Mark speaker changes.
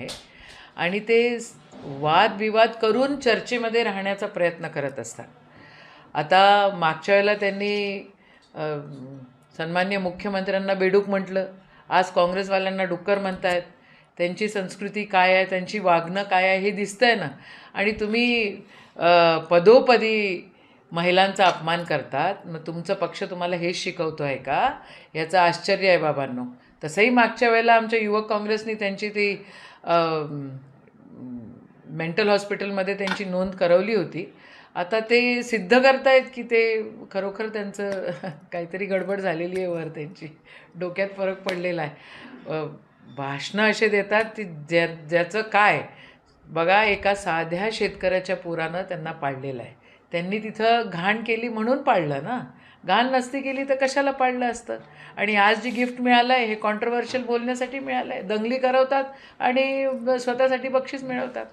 Speaker 1: आहे. आणि ते वादविवाद करून चर्चेमध्ये राहण्याचा प्रयत्न करत असतात. आता मागच्या वेळेला त्यांनी सन्मान्य मुख्यमंत्र्यांना बेडूक म्हटलं आज काँग्रेसवाल्यांना डुक्कर म्हणतायत त्यांची संस्कृती काय आहे त्यांची वागणं काय आहे हे दिसतंय ना? आणि तुम्ही पदोपदी महिलांचा अपमान करतात मग तुमचा पक्ष तुम्हाला हेच शिकवतो आहे का? याचं आश्चर्य आहे बाबांनो. तसंही मागच्या वेळेला आमच्या युवक काँग्रेसनी त्यांची ती मेंटल हॉस्पिटलमध्ये त्यांची नोंद करवली होती. आता ते सिद्ध करतायत की ते खरोखर त्यांचं काहीतरी गडबड झालेली आहे वर त्यांची. डोक्यात फरक पडलेला आहे. भाषणं असे देतात की ज्या ज्याचं काय बघा एका साध्या शेतकऱ्याच्या पुरानं त्यांना पाडलेलं आहे. त्यांनी तिथं घाण केली म्हणून पाळलं ना? घाण नसती केली तर कशाला पाळलं असतं? आणि आज जी गिफ्ट मिळालं आहे हे कॉन्ट्रोवर्शियल बोलण्यासाठी मिळालं आहे दंगली करवतात आणि स्वतःसाठी बक्षीस मिळवतात.